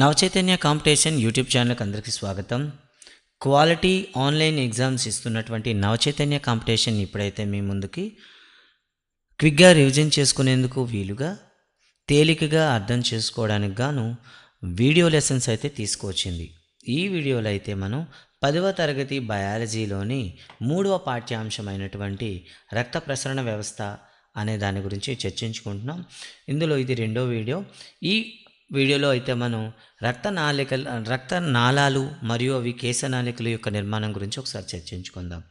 Navachaitanya competition YouTube ఛానల్కి అందరికీ స్వాగతం. క్వాలిటీ ఆన్లైన్ ఎగ్జామ్స్ ఇస్తున్నటువంటి నవచైతన్య కాంపిటీషన్ ఇప్పుడైతే మీ ముందుకి క్విక్గా రివిజన్ చేసుకునేందుకు వీలుగా తేలికగా అర్థం చేసుకోవడానికి గాను వీడియో లెసన్స్ అయితే తీసుకొచ్చింది ఈ వీడియోలో అయితే మనం పదవ తరగతి బయాలజీలోని మూడవ పాఠ్యాంశమైనటువంటి రక్త ప్రసరణ వ్యవస్థ అనే దాని గురించి చర్చించుకుంటున్నాం. ఇందులో ఇది రెండో వీడియో. ఈ వీడియోలో అయితే మనం రక్త రక్తనాళాలు రక్త నాళాలు మరియు అవి కేశనాళికల యొక్క నిర్మాణం గురించి ఒకసారి చర్చించుకుందాం.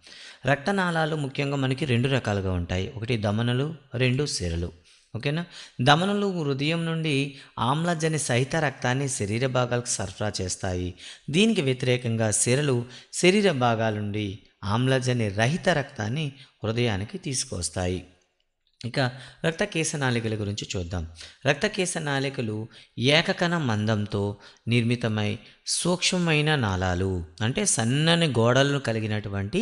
రక్త నాళాలు ముఖ్యంగా మనకి రెండు రకాలుగా ఉంటాయి. ఒకటి దమనలు రెండు సిరలు. ఓకేనా? దమనలు హృదయం నుండి ఆమ్లజని సహిత రక్తాన్ని శరీర భాగాలకు సరఫరా చేస్తాయి. దీనికి వ్యతిరేకంగా సిరలు శరీర భాగాల నుండి ఆమ్లజని రహిత రక్తాన్ని హృదయానికి తీసుకొస్తాయి. ఇక రక్త కేశనాళికల గురించి చూద్దాం. రక్త కేశనాళికలు ఏకకణ మందంతో నిర్మితమై సూక్ష్మమైన నాళాలు అంటే సన్నని గోడలను కలిగినటువంటి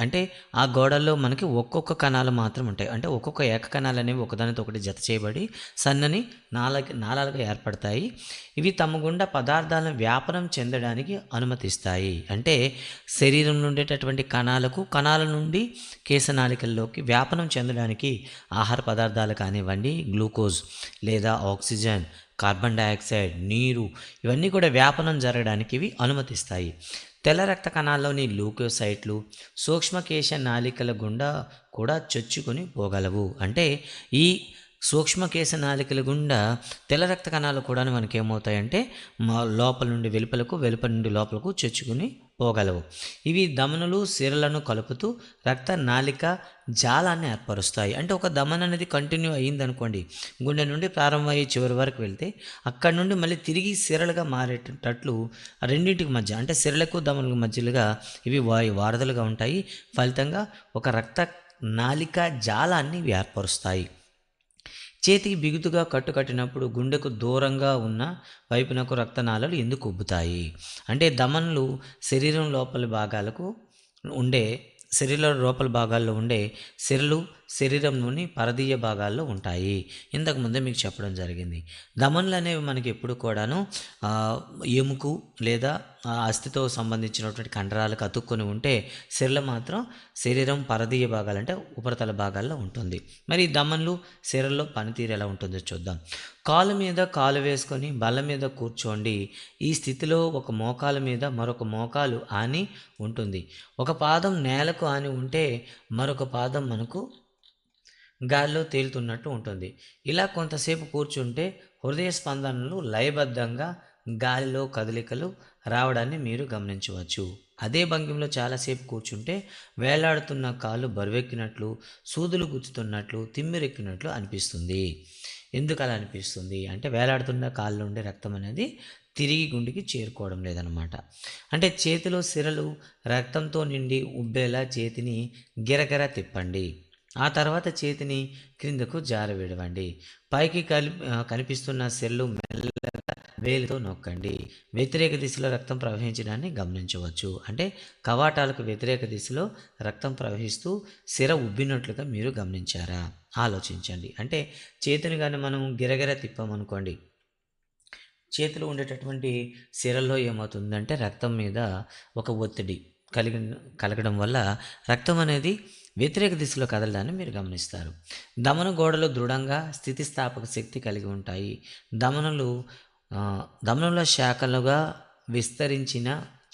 అంటే ఆ గోడల్లో మనకి ఒక్కొక్క కణాలు మాత్రం ఉంటాయి. అంటే ఒక్కొక్క ఏక కణాలు అనేవి ఒకదానితో ఒకటి జత చేయబడి సన్నని నాల నాళాలుగా ఏర్పడతాయి. ఇవి తమ గుండా పదార్థాలను వ్యాపనం చెందడానికి అనుమతిస్తాయి. అంటే శరీరం ఉండేటటువంటి కణాలకు కణాల నుండి కేశనాళికల్లోకి వ్యాపనం చెందడానికి ఆహార పదార్థాలు కానివ్వండి గ్లూకోజ్ లేదా ఆక్సిజన్ కార్బన్ డయాక్సైడ్ నీరు ఇవన్నీ కూడా వ్యాపనం జరగడానికి ఇవి అనుమతిస్తాయి. తెల్ల రక్త కణాల్లోని లూకోసైట్లు సూక్ష్మకేశ నాళికల గుండా కూడా చొచ్చుకొని పోగలవు. అంటే ఈ సూక్ష్మకేశ నాళికల గుండా తెల్ల రక్త కణాలు కూడా మనకేమవుతాయంటే మా లోపల నుండి వెలుపలకు వెలుపల నుండి లోపలకు చొచ్చుకుని పోగలవు. ఇవి దమనులు సిరలను కలుపుతూ రక్త నాళిక జాలాన్ని ఏర్పరుస్తాయి. అంటే ఒక దమన అనేది కంటిన్యూ అయ్యిందనుకోండి గుండె నుండి ప్రారంభమయ్యే చివరి వరకు వెళ్తే అక్కడ నుండి మళ్ళీ తిరిగి సిరలుగా మారేటట్లు రెండింటికి మధ్య అంటే సిరలకు దమనులకు మధ్యలుగా ఇవి వాయు వారధలుగా ఉంటాయి. ఫలితంగా ఒక రక్త నాలిక జాలాన్ని ఇవి ఏర్పరుస్తాయి. చేతికి బిగుతుగా కట్టుకట్టినప్పుడు గుండెకు దూరంగా ఉన్న వైపునకు రక్తనాళాలు ఎందుకు ఉబ్బుతాయి? అంటే దమన్లు శరీరం లోపలి భాగాలకు ఉండే శరీర లోపల భాగాల్లో ఉండే సిరలు శరీరంలోని పరదీయ భాగాల్లో ఉంటాయి. ఇంతకుముందే మీకు చెప్పడం జరిగింది. దమన్లు అనేవి మనకి ఎప్పుడు కూడాను ఎముకు లేదా అస్థితో సంబంధించినటువంటి కండరాలకు అతుక్కొని ఉంటే సిరలు మాత్రం శరీరం పరదీయ భాగాలు అంటే ఉపరితల భాగాల్లో ఉంటుంది. మరి దమన్లు సిరల్లో పనితీరు ఎలా ఉంటుందో చూద్దాం. కాలు మీద కాలు వేసుకొని బల్ల మీద కూర్చోండి. ఈ స్థితిలో ఒక మోకాలు మీద మరొక మోకాలు ఆని ఉంటుంది. ఒక పాదం నేలకు ఆని ఉంటే మరొక పాదం మనకు గాలిలో తేలుతున్నట్టు ఉంటుంది. ఇలా కొంతసేపు కూర్చుంటే హృదయ స్పందనలు లయబద్ధంగా గాలిలో కదలికలు రావడాన్ని మీరు గమనించవచ్చు. అదే భంగిమలో చాలాసేపు కూర్చుంటే వేలాడుతున్న కాళ్ళు బరువెక్కినట్లు సూదులు గుచ్చుతున్నట్లు తిమ్మిరెక్కినట్లు అనిపిస్తుంది. ఎందుకు అలా అనిపిస్తుంది? అంటే వేలాడుతున్న కాళ్ళు ఉండే రక్తం అనేది తిరిగి గుండెకి చేరుకోవడం లేదనమాట అంటే చేతిలో సిరలు రక్తంతో నిండి ఉబ్బేలా చేతిని గిరగిర తిప్పండి. ఆ తర్వాత చేతిని క్రిందకు జారవిడవండి పైకి కలి కనిపిస్తున్న సెల్లు మెల్లగా వేలితో నొక్కండి. వ్యతిరేక దిశలో రక్తం ప్రవహించడాన్ని గమనించవచ్చు. అంటే కవాటాలకు వ్యతిరేక దిశలో రక్తం ప్రవహిస్తూ సిర ఉబ్బినట్లుగా మీరు గమనించారా? ఆలోచించండి. అంటే చేతిని కానీ మనం గిరగిర తిప్పామనుకోండి చేతిలో ఉండేటటువంటి సిరల్లో ఏమవుతుందంటే రక్తం మీద ఒక ఒత్తిడి కలిగి కలగడం వల్ల రక్తం అనేది వ్యతిరేక దిశలో కదలడాన్ని మీరు గమనిస్తారు. దమన గోడలు దృఢంగా స్థితిస్థాపక శక్తి కలిగి ఉంటాయి. దమనలు దమనంలో శాఖలుగా విస్తరించిన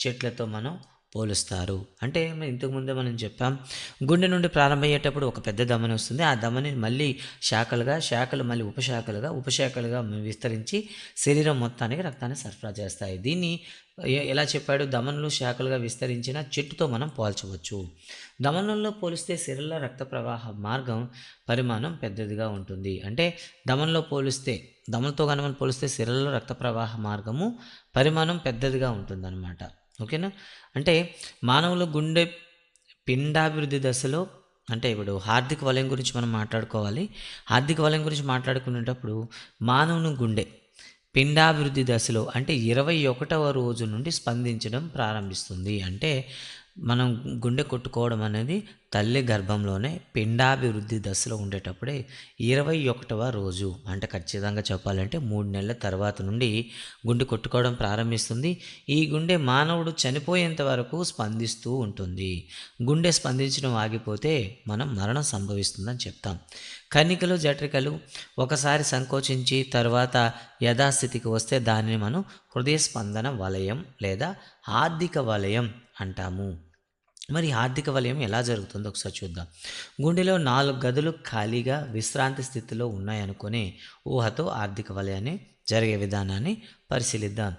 చెట్లతో మనం పోలుస్తారు. అంటే ఇంతకుముందే మనం చెప్పాం గుండె నుండి ప్రారంభమయ్యేటప్పుడు ఒక పెద్ద దమని వస్తుంది. ఆ దమని మళ్ళీ శాఖలుగా శాఖలు మళ్ళీ ఉపశాఖలుగా ఉపశాఖలుగా విస్తరించి శరీరం మొత్తానికి రక్తాన్ని సరఫరా చేస్తాయి. దీన్ని ఎలా చెప్పాడు? దమనులు శాఖలుగా విస్తరించిన చెట్టుతో మనం పోల్చవచ్చు. దమనుల్లో పోలిస్తే సిరల్లో రక్త ప్రవాహ మార్గం పరిమాణం పెద్దదిగా ఉంటుంది. అంటే దమనంలో పోలిస్తే దమలతో కనుక పోలిస్తే శరీరంలో రక్త ప్రవాహ మార్గము పరిమాణం పెద్దదిగా ఉంటుందన్నమాట. ఓకేనా? అంటే మానవుల గుండె పిండాభివృద్ధి దశలో అంటే ఇప్పుడు హార్దిక వలయం గురించి మనం మాట్లాడుకోవాలి. హార్దిక వలయం గురించి మాట్లాడుకునేటప్పుడు మానవుని గుండె పిండాభివృద్ధి దశలో అంటే ఇరవై ఒకటవ రోజు నుండి స్పందించడం ప్రారంభిస్తుంది. అంటే మనం గుండె కొట్టుకోవడం అనేది తల్లి గర్భంలోనే పిండాభివృద్ధి దశలో ఉండేటప్పుడే ఇరవై ఒకటవ రోజు. అంటే ఖచ్చితంగా చెప్పాలంటే మూడు నెలల తర్వాత నుండి గుండె కొట్టుకోవడం ప్రారంభిస్తుంది. ఈ గుండె మానవుడు చనిపోయేంత వరకు స్పందిస్తూ ఉంటుంది. గుండె స్పందించడం ఆగిపోతే మనం మరణం సంభవిస్తుందని చెప్తాం. కన్నికలు జట్రికలు ఒకసారి సంకోచించి తర్వాత యథాస్థితికి వస్తే దానిని మనం హృదయ స్పందన వలయం లేదా ఆర్థిక వలయం అంటాము. మరి ఆర్థిక వలయం ఎలా జరుగుతుందో ఒకసారి చూద్దాం. గుండెలో నాలుగు గదులు ఖాళీగా విశ్రాంతి స్థితిలో ఉన్నాయనుకునే ఊహతో ఆర్థిక వలయాన్ని జరిగే విధానాన్ని పరిశీలిద్దాం.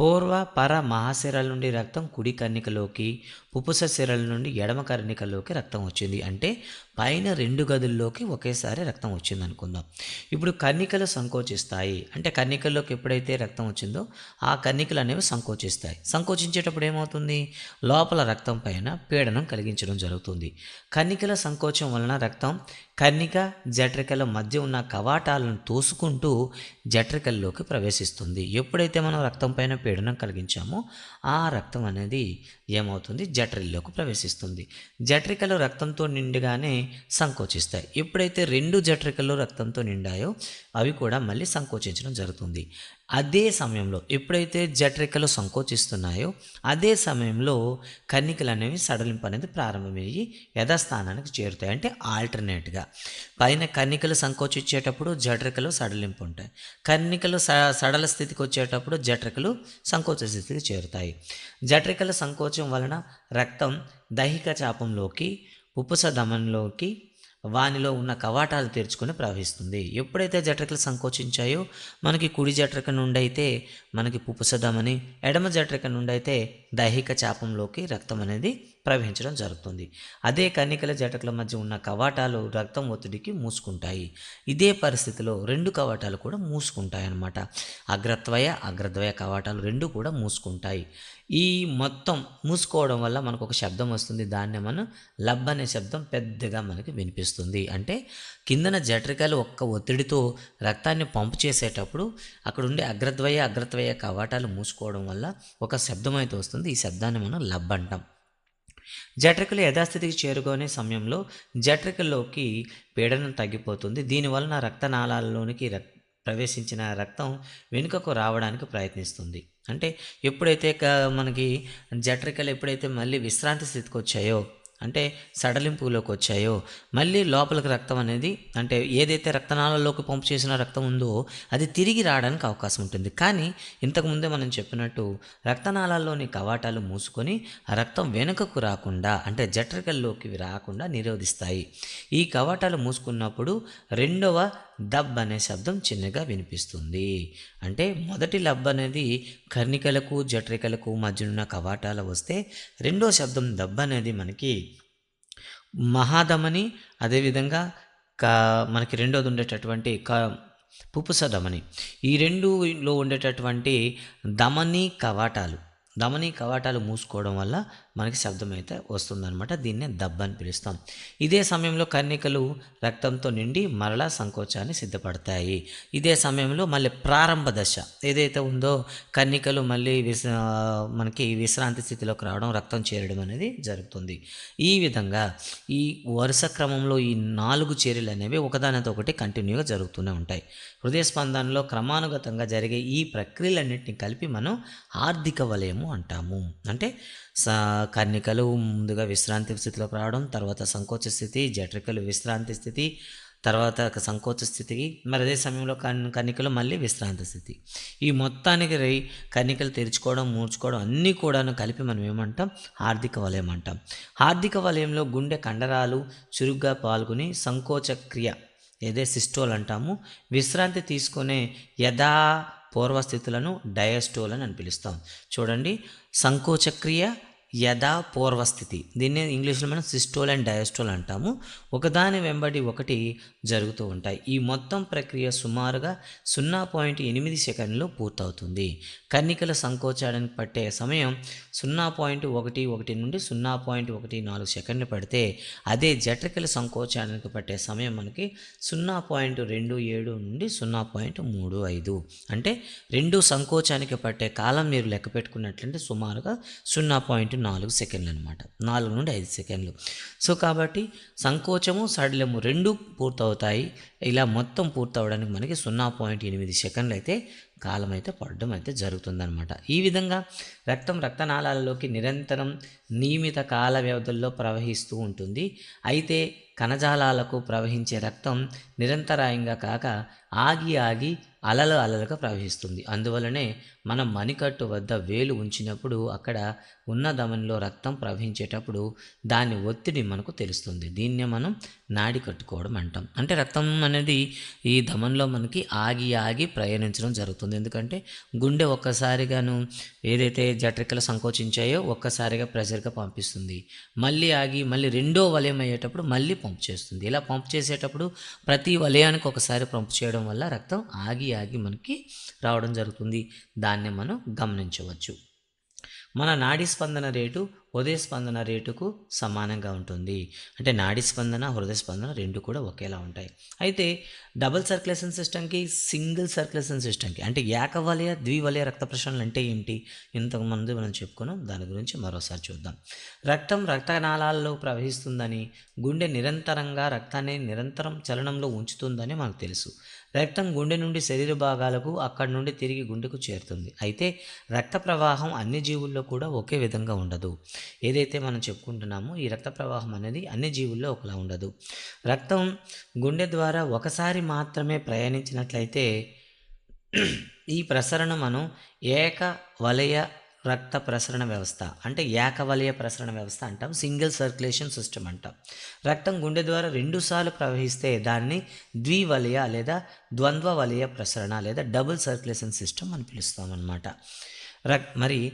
పూర్వ పర మహాశిరల నుండి రక్తం కుడి కన్నికలోకి పుపుస శిరల నుండి ఎడమ కన్నికలోకి రక్తం వచ్చింది. అంటే పైన రెండు గదుల్లోకి ఒకేసారి రక్తం వచ్చింది అనుకుందాం. ఇప్పుడు కన్నికలు సంకోచిస్తాయి. అంటే కన్నికల్లోకి ఎప్పుడైతే రక్తం వచ్చిందో ఆ కన్నికలు అనేవి సంకోచిస్తాయి. సంకోచించేటప్పుడు ఏమవుతుంది? లోపల రక్తం పైన పీడనం కలిగించడం జరుగుతుంది. కన్నికల సంకోచం వలన రక్తం కన్నిక జఠరికల మధ్య ఉన్న కవాటాలను తోసుకుంటూ జఠరికల్లోకి ప్రవేశిస్తుంది. ఎప్పుడైతే మనం రక్తం పైన పీడనం కలిగించామో ఆ రక్తం అనేది ఏమవుతుంది? జఠరిల్లోకి ప్రవేశిస్తుంది. జఠరికలు రక్తంతో నిండుగానే సంకోచిస్తాయి. ఎప్పుడైతే రెండు జఠరికలు రక్తంతో నిండాయో అవి కూడా మళ్ళీ సంకోచించడం జరుగుతుంది. అదే సమయంలో ఎప్పుడైతే జఠరికలు సంకోచిస్తున్నాయో అదే సమయంలో కన్నికలు అనేవి సడలింపు అనేది ప్రారంభమయ్యి యథాస్థానానికి చేరుతాయి. అంటే ఆల్టర్నేట్గా. పైన కన్నికలు సంకోచించేటప్పుడు జఠరికలు సడలింపు ఉంటాయి. కన్నికలు స సడల స్థితికి వచ్చేటప్పుడు జఠరికలు సంకోచ స్థితికి చేరుతాయి. జఠరికల సంకోచం వలన రక్తం దైహిక చాపంలోకి ఉపుస వానిలో ఉన్న కవాటాలు తెరుచుకొని ప్రవహిస్తుంది. ఎప్పుడైతే జఠరికలు సంకోచించాయో మనకి కుడి జఠరిక నుండైతే మనకి పుపుసదమని ఎడమ జఠరిక నుండి అయితే దైహిక చాపంలోకి రక్తం అనేది ప్రవహించడం జరుగుతుంది. అదే కన్నికల జటకుల మధ్య ఉన్న కవాటాలు రక్తం ఒత్తిడికి మూసుకుంటాయి. ఇదే పరిస్థితిలో రెండు కవాటాలు కూడా మూసుకుంటాయి అన్నమాట అగ్రత్వయ అగ్రద్వయ కవాటాలు రెండు కూడా మూసుకుంటాయి. ఈ మొత్తం మూసుకోవడం వల్ల మనకు ఒక శబ్దం వస్తుంది. దాన్ని మనం లబ్ అనే శబ్దం పెద్దగా మనకి వినిపిస్తుంది. అంటే కిందన జటరికలు ఒక్క ఒత్తిడితో రక్తాన్ని పంపు చేసేటప్పుడు అక్కడ ఉండే అగ్రద్వయ అగ్రద్వయ కవాటాలు మూసుకోవడం వల్ల ఒక శబ్దం అయితే వస్తుంది. ఈ శబ్దాన్ని మనం లబ్ అంటాం. జఠరికలు యథాస్థితికి చేరుకునే సమయంలో జఠరికల్లోకి పీడనం తగ్గిపోతుంది. దీనివలన రక్తనాళాల్లోనికి రక్ ప్రవేశించిన రక్తం వెనుకకు రావడానికి ప్రయత్నిస్తుంది. అంటే ఎప్పుడైతే మనకి జఠరికలు ఎప్పుడైతే మళ్ళీ విశ్రాంతి స్థితికి వచ్చాయో అంటే సడలింపులోకి వచ్చాయో మళ్ళీ లోపలికి రక్తం అనేది అంటే ఏదైతే రక్తనాళాల్లోకి పంపు చేసిన రక్తం ఉందో అది తిరిగి రావడానికి అవకాశం ఉంటుంది. కానీ ఇంతకుముందే మనం చెప్పినట్టు రక్తనాళాల్లోని కవాటాలు మూసుకొని ఆ రక్తం వెనుకకు రాకుండా అంటే జఠరికల్లోకి రాకుండా నిరోధిస్తాయి. ఈ కవాటాలు మూసుకున్నప్పుడు రెండవ దబ్ అనే శబ్దం చిన్నగా వినిపిస్తుంది. అంటే మొదటి లబ్ అనేది కర్ణికలకు జఠరికలకు మధ్యనున్న కవాటాలు వస్తే రెండో శబ్దం దబ్ అనేది మనకి మహాదమని అదేవిధంగా క మనకి రెండోది ఉండేటటువంటి క పుపుస దమని ఈ రెండులో ఉండేటటువంటి దమని కవాటాలు. దమని కవాటాలు మూసుకోవడం వల్ల మనకి శబ్దం అయితే వస్తుందన్నమాట. దీన్నే దబ్బ అని పిలుస్తాం. ఇదే సమయంలో కన్నికలు రక్తంతో నిండి మరలా సంకోచాన్ని సిద్ధపడతాయి. ఇదే సమయంలో మళ్ళీ ప్రారంభ దశ ఏదైతే ఉందో కన్నికలు మళ్ళీ విశ మనకి విశ్రాంతి స్థితిలోకి రావడం రక్తం చేరడం అనేది జరుగుతుంది. ఈ విధంగా ఈ వరుస క్రమంలో ఈ నాలుగు చర్యలు అనేవి ఒకదానితో ఒకటి కంటిన్యూగా జరుగుతూనే ఉంటాయి. హృదయ స్పందనలో క్రమానుగతంగా జరిగే ఈ ప్రక్రియలన్నింటినీ కలిపి మనం ఆర్థిక వలయము అంటాము. అంటే స కన్నికలు ముందుగా విశ్రాంతి స్థితిలోకి రావడం తర్వాత సంకోచ స్థితి జఠరికలు విశ్రాంతి స్థితి తర్వాత సంకోచ స్థితికి మరి అదే సమయంలో కన్ కన్నికలు మళ్ళీ విశ్రాంతి స్థితి. ఈ మొత్తానికి రై కన్నికలు తెరుచుకోవడం మూర్చుకోవడం అన్నీ కూడాను కలిపి మనం ఏమంటాం? ఆర్థిక వలయం అంటాం. ఆర్థిక వలయంలో గుండె కండరాలు చురుగ్గా పాల్గొని సంకోచ క్రియ ఏదే సిస్టోల్ అంటాము విశ్రాంతి తీసుకునే యథా పూర్వస్థితులను డయాస్టోల్ అని పిలుస్తాం. చూడండి సంకోచక్రియ యథా పూర్వస్థితి. దీన్ని ఇంగ్లీష్లో మనం సిస్టోల్ అండ్ డయాస్టోల్ అంటాము. ఒకదాని వెంబడి ఒకటి జరుగుతూ ఉంటాయి. ఈ మొత్తం ప్రక్రియ సుమారుగా సున్నా పాయింట్ ఎనిమిది సెకండ్లో పూర్తవుతుంది. కన్నికల సంకోచానికి పట్టే సమయం సున్నా పాయింట్ ఒకటి ఒకటి నుండి సున్నా పాయింట్ ఒకటి నాలుగు సెకండ్లు పడితే అదే జఠరికల సంకోచానికి పట్టే సమయం మనకి సున్నా పాయింట్ రెండు ఏడు నుండి సున్నా పాయింట్ మూడు ఐదు. అంటే రెండు సంకోచానికి పట్టే కాలం మీరు లెక్క పెట్టుకున్నట్లంటే సుమారుగా సున్నా పాయింట్ నాలుగు సెకండ్లు అనమాట నాలుగు నుండి ఐదు సెకండ్లు. సో కాబట్టి సంకోచము సడలము రెండు పూర్తవుతాయి. ఇలా మొత్తం పూర్తవడానికి మనకి సున్నా పాయింట్ ఎనిమిది సెకండ్లు అయితే కాలం అయితే పడడం అయితే జరుగుతుందనమాట. ఈ విధంగా రక్తం రక్తనాళాలలోకి నిరంతరం నియమిత కాల వ్యవధుల్లో ప్రవహిస్తూ ఉంటుంది. అయితే కణజాలాలకు ప్రవహించే రక్తం నిరంతరాయంగా కాక ఆగి ఆగి అలలు అలలుగా ప్రవహిస్తుంది. అందువలనే మనం మణికట్టు వద్ద వేలు ఉంచినప్పుడు అక్కడ ఉన్న ధమనిలో రక్తం ప్రవహించేటప్పుడు దాని ఒత్తిడి మనకు తెలుస్తుంది. దీన్నే మనం నాడి కట్టుకోవడం అంటాం. అంటే రక్తం అనేది ఈ ధమనిలో మనకి ఆగి ఆగి ప్రయాణించడం జరుగుతుంది. ఎందుకంటే గుండె ఒక్కసారిగాను ఏదైతే జట్రికలు సంకోచించాయో ఒక్కసారిగా ప్రెషర్గా పంపిస్తుంది. మళ్ళీ ఆగి మళ్ళీ రెండో వలయం అయ్యేటప్పుడు మళ్ళీ పంపు చేస్తుంది. ఇలా పంపు చేసేటప్పుడు ప్రతి వలయానికి ఒకసారి పంపు చేయడం వల్ల రక్తం ఆగి ఆగి మనకి రావడం జరుగుతుంది. దాన్ని మనం గమనించవచ్చు. మన నాడీ స్పందన రేటు హృదయ స్పందన రేటుకు సమానంగా ఉంటుంది. అంటే నాడీ స్పందన హృదయ స్పందన రెండు కూడా ఒకేలా ఉంటాయి. అయితే డబుల్ సర్క్యులేషన్ సిస్టమ్కి సింగిల్ సర్క్యులేషన్ సిస్టమ్కి అంటే ఏకవలయ ద్వివలయ రక్త ప్రసరణలు అంటే ఏంటి? ఇంతకుముందు మనం చెప్పుకున్నాం దాని గురించి మరోసారి చూద్దాం. రక్తం రక్తనాళాల్లో ప్రవహిస్తుందని గుండె నిరంతరంగా రక్తాన్ని నిరంతరం చలనంలో ఉంచుతుందని మనకు తెలుసు. రక్తం గుండె నుండి శరీర భాగాలకు అక్కడి నుండి తిరిగి గుండెకు చేరుతుంది. అయితే రక్త ప్రవాహం అన్ని జీవుల్లో కూడా ఒకే విధంగా ఉండదు. ఏదైతే మనం చెప్పుకుంటున్నామో ఈ రక్త ప్రవాహం అనేది అన్ని జీవుల్లో ఒకలా ఉండదు. రక్తం గుండె ద్వారా ఒకసారి మాత్రమే ప్రయాణించినట్లయితే ఈ ప్రసరణ మనం ఏక వలయ రక్త ప్రసరణ వ్యవస్థ అంటే ఏకవలయ ప్రసరణ వ్యవస్థ అంటాం సింగిల్ సర్క్యులేషన్ సిస్టమ్ అంటాం. రక్తం గుండె ద్వారా రెండుసార్లు ప్రవహిస్తే దాన్ని ద్వివలయ లేదా ద్వంద్వ వలయ ప్రసరణ లేదా డబుల్ సర్క్యులేషన్ సిస్టమ్ అని పిలుస్తాం రక్ మరి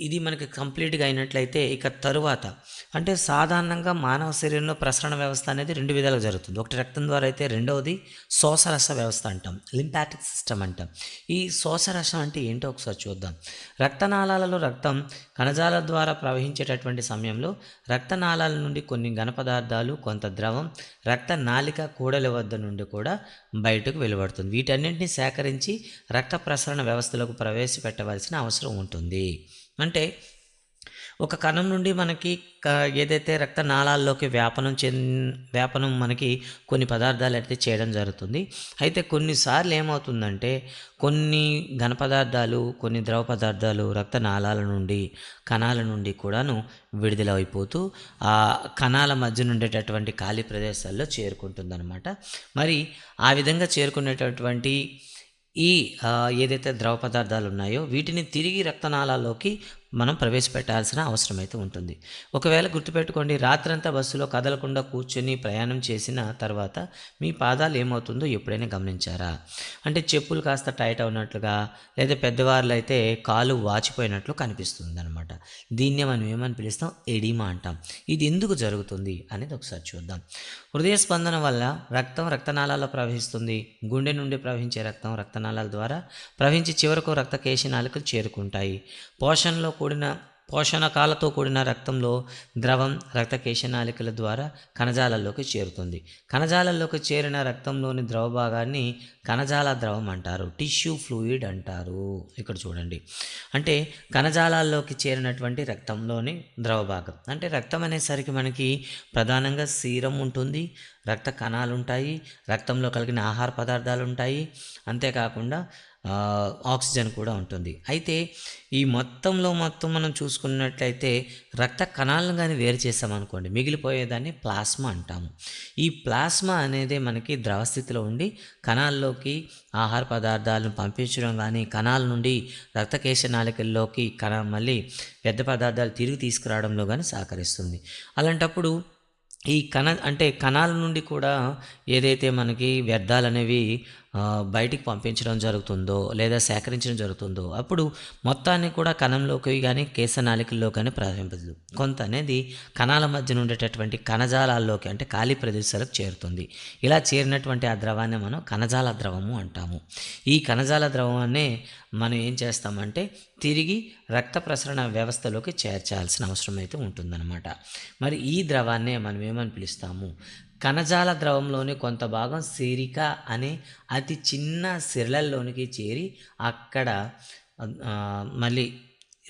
ఇది మనకి కంప్లీట్గా అయినట్లయితే ఇక తరువాత అంటే సాధారణంగా మానవ శరీరంలో ప్రసరణ వ్యవస్థ అనేది రెండు విధాలుగా జరుగుతుంది. ఒకటి రక్తం ద్వారా అయితే రెండవది శోషరస వ్యవస్థ అంటాం లింపాటిక్ సిస్టమ్ అంటాం. ఈ శోషరసం అంటే ఏంటో ఒకసారి చూద్దాం. రక్తనాళాలలో రక్తం కణజాల ద్వారా ప్రవహించేటటువంటి సమయంలో రక్తనాళాల నుండి కొన్ని ఘనపదార్థాలు కొంత ద్రవం రక్త నాళిక కూడలి వద్ద నుండి కూడా బయటకు వెలువడుతుంది. వీటన్నింటినీ సేకరించి రక్త ప్రసరణ వ్యవస్థలోకి ప్రవేశపెట్టవలసిన అవసరం ఉంటుంది. అంటే ఒక కణం నుండి మనకి ఏదైతే రక్త నాళాల్లోకి వ్యాపనం చెంది వ్యాపనం మనకి కొన్ని పదార్థాలు అయితే చేయడం జరుగుతుంది. అయితే కొన్నిసార్లు ఏమవుతుందంటే కొన్ని ఘన పదార్థాలు కొన్ని ద్రవ పదార్థాలు రక్త నాళాల నుండి కణాల నుండి కూడాను విడుదలైపోతూ ఆ కణాల మధ్య ఉండేటటువంటి ఖాళీ ప్రదేశాల్లో చేరుకుంటుందన్నమాట. మరి ఆ విధంగా చేరుకునేటటువంటి ఈ ఏదైతే ద్రవ పదార్థాలు ఉన్నాయో వీటిని తిరిగి రక్తనాళాల్లోకి మనం ప్రవేశపెట్టాల్సిన అవసరం అయితే ఉంటుంది. ఒకవేళ గుర్తుపెట్టుకోండి రాత్రంతా బస్సులో కదలకుండా కూర్చొని ప్రయాణం చేసిన తర్వాత మీ పాదాలు ఏమవుతుందో ఎప్పుడైనా గమనించారా? అంటే చెప్పులు కాస్త టైట్ అవునట్లుగా లేదా పెద్దవాళ్ళు అయితే కాలు వాచిపోయినట్లు కనిపిస్తుంది అనమాట దీన్నే మనం ఏమని పిలుస్తాం? ఎడిమా అంటాం. ఇది ఎందుకు జరుగుతుంది అనేది ఒకసారి చూద్దాం. హృదయ స్పందన వల్ల రక్తం రక్తనాళాల్లో ప్రవహిస్తుంది. గుండె నుండి ప్రవహించే రక్తం రక్తనాళాల ద్వారా ప్రవహించి చివరకు రక్త కేశనాలకు చేరుకుంటాయి. పోషణలో కూడా కూడిన పోషణకాలతో కూడిన రక్తంలో ద్రవం రక్త కేశనాళికల ద్వారా కణజాలల్లోకి చేరుతుంది. కణజాలల్లోకి చేరిన రక్తంలోని ద్రవ భాగాన్ని కణజాల ద్రవం అంటారు. టిష్యూ ఫ్లూయిడ్ అంటారు. ఇక్కడ చూడండి. అంటే కణజాలాల్లోకి చేరినటువంటి రక్తంలోని ద్రవ భాగం అంటే రక్తం అనేసరికి మనకి ప్రధానంగా సీరం ఉంటుంది రక్త కణాలు ఉంటాయి రక్తంలో కలిగిన ఆహార పదార్థాలు ఉంటాయి అంతేకాకుండా ఆక్సిజన్ కూడా ఉంటుంది. అయితే ఈ మొత్తంలో మొత్తం మనం చూసుకున్నట్లయితే రక్త కణాలను కానీ వేరు చేసామనుకోండి మిగిలిపోయేదాన్ని ప్లాస్మా అంటాము. ఈ ప్లాస్మా అనేది మనకి ద్రవ స్థితిలో ఉండి కణాల్లోకి ఆహార పదార్థాలను పంపించడం కానీ కణాల నుండి రక్తకేశ నాళికల్లోకి కణ మళ్ళీ వ్యర్థ పదార్థాలు తిరిగి తీసుకురావడంలో కానీ సహకరిస్తుంది. అలాంటప్పుడు ఈ కణ అంటే కణాల నుండి కూడా ఏదైతే మనకి వ్యర్థాలు అనేవి బయటికి పంపించడం జరుగుతుందో లేదా సేకరించడం జరుగుతుందో అప్పుడు మొత్తాన్ని కూడా కణంలోకి కానీ కేశనాళికల్లో కానీ ప్రవహింపదు కొంత అనేది కణాల మధ్య ఉండేటటువంటి కణజాలాల్లోకి అంటే ఖాళీ ప్రదేశాలకు చేరుతుంది. ఇలా చేరినటువంటి ఆ ద్రవాన్ని మనం కణజాల ద్రవము అంటాము. ఈ కణజాల ద్రవాన్ని మనం ఏం చేస్తామంటే తిరిగి రక్త ప్రసరణ వ్యవస్థలోకి చేర్చాల్సిన అవసరం అయితే ఉంటుందన్నమాట. మరి ఈ ద్రవాన్నే మనం ఏమని పిలుస్తాము? కణజాల ద్రవంలోని కొంత భాగం సిరిక అనే అతి చిన్న సిరలల్లోనికి చేరి అక్కడ మళ్ళీ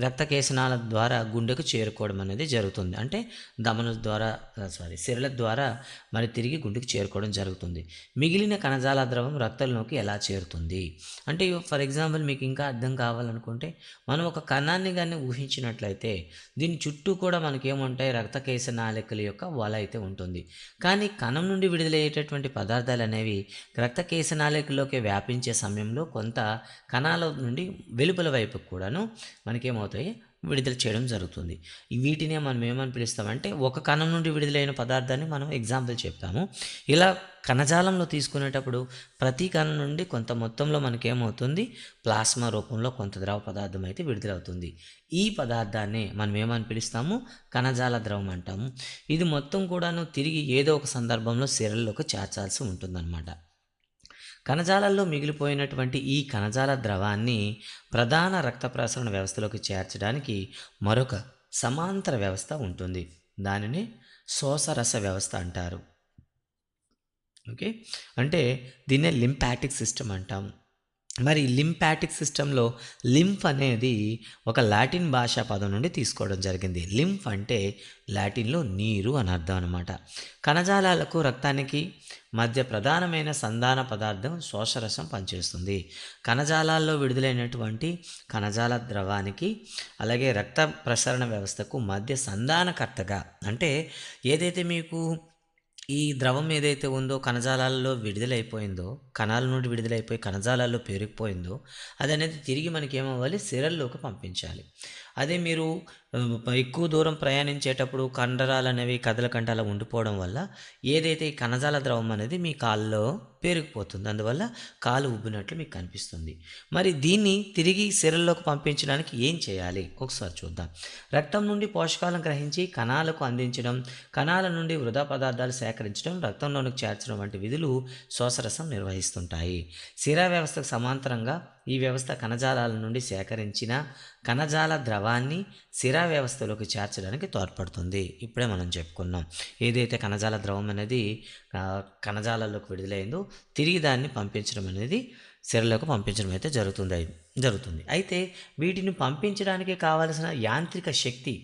రక్తకేశనాల ద్వారా గుండెకు చేరుకోవడం అనేది జరుగుతుంది. అంటే దమన ద్వారా సారీ సిరల ద్వారా మరి తిరిగి గుండెకు చేరుకోవడం జరుగుతుంది. మిగిలిన కణజాల ద్రవం రక్తంలోకి ఎలా చేరుతుంది? అంటే ఫర్ ఎగ్జాంపుల్ మీకు ఇంకా అర్థం కావాలనుకుంటే మనం ఒక కణాన్ని కానీ ఊహించినట్లయితే దీని చుట్టూ కూడా మనకేముంటాయి? రక్తకేశనాళికల యొక్క వల అయితే ఉంటుంది. కానీ కణం నుండి విడుదలయ్యేటటువంటి పదార్థాలు అనేవి రక్తకేశనాళికలోకి వ్యాపించే సమయంలో కొంత కణాల నుండి వెలుపల వైపు కూడాను మనకేమవుతుంది మనకేమవుతాయి విడుదల చేయడం జరుగుతుంది. వీటినే మనం ఏమని పిలుస్తామంటే ఒక కణం నుండి విడుదలైన పదార్థాన్ని మనం ఎగ్జాంపుల్ చెప్తాము. ఇలా కణజాలంలో తీసుకునేటప్పుడు ప్రతి కణం నుండి కొంత మొత్తంలో మనకేమవుతుంది? ప్లాస్మా రూపంలో కొంత ద్రవ పదార్థం అయితే విడుదలవుతుంది. ఈ పదార్థాన్ని మనం ఏమని పిలుస్తాము? కణజాల ద్రవం అంటాము. ఇది మొత్తం కూడాను తిరిగి ఏదో ఒక సందర్భంలో సిరల్లోకి చేర్చాల్సి ఉంటుందన్నమాట. కణజాలాల్లో మిగిలిపోయినటువంటి ఈ కణజాల ద్రవాన్ని ప్రధాన రక్త ప్రసరణ వ్యవస్థలోకి చేర్చడానికి మరొక సమాంతర వ్యవస్థ ఉంటుంది. దానిని శోసరస వ్యవస్థ అంటారు. ఓకే? అంటే దీన్నే లింపాటిక్ సిస్టమ్ అంటాము మరి లింపాటిక్ సిస్టంలో లింఫ్ అనేది ఒక లాటిన్ భాషా పదం నుండి తీసుకోవడం జరిగింది. లింఫ్ అంటే లాటిన్లో నీరు అని అర్థం అనమాట కణజాలాలకు రక్తానికి మధ్య ప్రధానమైన సంధాన పదార్థం శోషరసం పనిచేస్తుంది. కణజాలాల్లో విడుదలైనటువంటి కణజాల ద్రవానికి అలాగే రక్త ప్రసరణ వ్యవస్థకు మధ్య సంధానకర్తగా అంటే ఏదైతే మీకు ఈ ద్రవం ఏదైతే ఉందో కణజాలాలలో విడుదలైపోయిందో కణాల నుండి విడుదలైపోయి కణజాలాల్లో పేరుకుపోయిందో అది అనేది తిరిగి మనకి ఏమవ్వాలి సిరల్లోకి పంపించాలి. అదే మీరు ఎక్కువ దూరం ప్రయాణించేటప్పుడు కండరాలు అనేవి కదలకంట అలా ఉండిపోవడం వల్ల ఏదైతే ఈ కణజాల ద్రవం అనేది మీ కాల్లో పేరుకుపోతుంది అందువల్ల కాలు ఉబ్బినట్లు మీకు కనిపిస్తుంది. మరి దీన్ని తిరిగి సిరల్లోకి పంపించడానికి ఏం చేయాలి? ఒకసారి చూద్దాం. రక్తం నుండి పోషకాలను గ్రహించి కణాలకు అందించడం కణాల నుండి వృధా పదార్థాలు సేకరించడం రక్తంలోనికి చేర్చడం వంటి విధులు శ్వాసరసం నిర్వహిస్తుంటాయి. శిరా వ్యవస్థకు సమాంతరంగా ఈ వ్యవస్థ కణజాలాల నుండి సేకరించిన కణజాల ద్రవాన్ని సిరా వ్యవస్థలోకి చేర్చడానికి తోడ్పడుతుంది. ఇప్పుడే మనం చెప్పుకున్నాం. ఏదైతే కణజాల ద్రవం అనేది కణజాలలోకి విడుదలైందో తిరిగి దాన్ని పంపించడం అనేది సిరలోకి పంపించడం అయితే జరుగుతుంది జరుగుతుంది. అయితే వీటిని పంపించడానికి కావలసిన యాంత్రిక శక్తి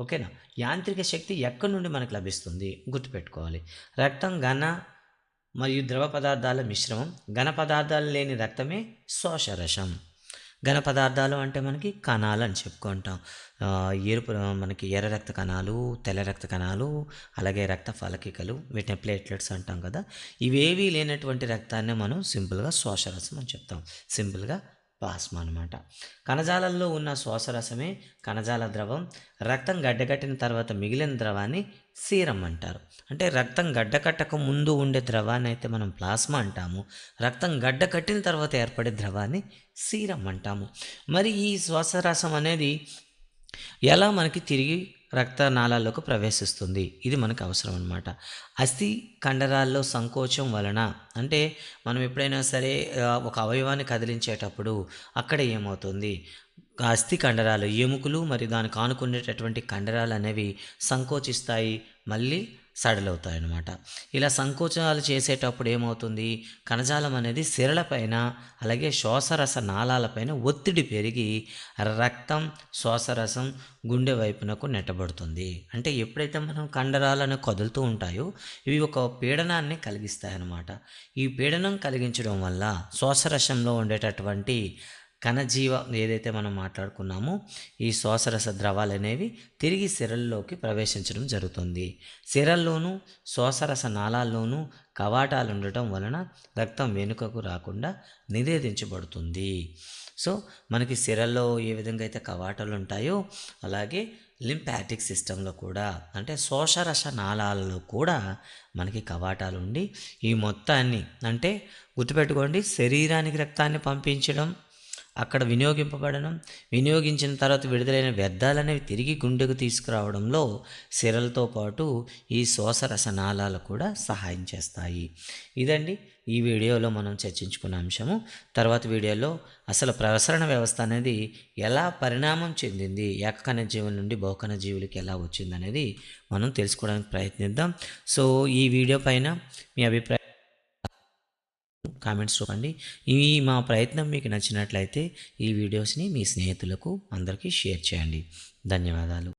ఓకేనా? యాంత్రిక శక్తి ఎక్కడి నుండి మనకు లభిస్తుంది? గుర్తుపెట్టుకోవాలి. రక్తం ఘన మరియు ద్రవ పదార్థాల మిశ్రమం ఘన పదార్థాలు లేని రక్తమే శోషరసం ఘన పదార్థాలు అంటే మనకి కణాలు అని చెప్పుకుంటాం. ఎరుపు మనకి ఎర్ర రక్త కణాలు తెల్ల రక్త కణాలు అలాగే రక్త ఫలకికలు వీటిని ప్లేట్లెట్స్ అంటాం కదా. ఇవేవీ లేనటువంటి రక్తాన్ని మనం సింపుల్గా శోషరసం అని చెప్తాం. సింపుల్గా ప్లాస్మా అనమాట కణజాలంలో ఉన్న శ్వాసరసమే కణజాల ద్రవం. రక్తం గడ్డకట్టిన తర్వాత మిగిలిన ద్రవాన్ని సీరం అంటారు. అంటే రక్తం గడ్డకట్టక ముందు ఉండే ద్రవాన్ని అయితే మనం ప్లాస్మా అంటాము. రక్తం గడ్డ కట్టిన తర్వాత ఏర్పడే ద్రవాన్ని సీరం అంటాము. మరి ఈ శ్వాసరసం అనేది ఎలా మనకి తిరిగి రక్తనాళాల్లోకి ప్రవేశిస్తుంది? ఇది మనకు అవసరం అనమాట అస్థి కండరాల్లో సంకోచం వలన అంటే మనం ఎప్పుడైనా సరే ఒక అవయవాన్ని కదిలించేటప్పుడు అక్కడ ఏమవుతుంది? అస్థి కండరాలు ఎముకలు మరియు దానికి ఆనుకునేటటువంటి కండరాలు అనేవి సంకోచిస్తాయి మళ్ళీ సడలవుతాయి అన్నమాట ఇలా సంకోచాలు చేసేటప్పుడు ఏమవుతుంది? కణజాలం అనేది సిరలపైన అలాగే శ్వాసరస నాళాలపైన ఒత్తిడి పెరిగి రక్తం శ్వాసరసం గుండె వైపునకు నెట్టబడుతుంది. అంటే ఎప్పుడైతే మనం కండరాలను కదులుతూ ఉంటాయో ఇవి ఒక పీడనాన్ని కలిగిస్తాయన్నమాట. ఈ పీడనం కలిగించడం వల్ల శ్వాసరసంలో ఉండేటటువంటి కణజీవ ఏదైతే మనం మాట్లాడుకున్నామో ఈ శ్వాసరస ద్రవాలు అనేవి తిరిగి సిరల్లోకి ప్రవేశించడం జరుగుతుంది. సిరల్లోనూ శ్వాసరస నాళాల్లోనూ కవాటాలు ఉండటం వలన రక్తం వెనుకకు రాకుండా నివేదించబడుతుంది సో మనకి సిరల్లో ఏ విధంగా అయితే కవాటాలు ఉంటాయో అలాగే లింపాటిక్ సిస్టంలో కూడా అంటే శోషరస నాళాలలో కూడా మనకి కవాటాలు ఉండి ఈ మొత్తాన్ని అంటే గుర్తుపెట్టుకోండి శరీరానికి రక్తాన్ని పంపించడం అక్కడ వినియోగింపబడడం వినియోగించిన తర్వాత విడుదలైన వ్యర్థాలనేవి తిరిగి గుండెకు తీసుకురావడంలో సిరలతో పాటు ఈ శ్వాసరస నాళాలు కూడా సహాయం చేస్తాయి. ఇదండి ఈ వీడియోలో మనం చర్చించుకున్న అంశము. తర్వాత వీడియోలో అసలు ప్రసరణ వ్యవస్థ అనేది ఎలా పరిణామం చెందింది? ఏకకణ జీవుల నుండి బహుకణ జీవులకి ఎలా వచ్చింది అనేది మనం తెలుసుకోవడానికి ప్రయత్నిద్దాం. సో ఈ వీడియో పైన మీ అభిప్రాయం కామెంట్స్ రూపండి ఈ మా ప్రయత్నం మీకు నచ్చినట్లయితే ఈ వీడియోస్ని మీ స్నేహితులకు అందరికీ షేర్ చేయండి. ధన్యవాదాలు.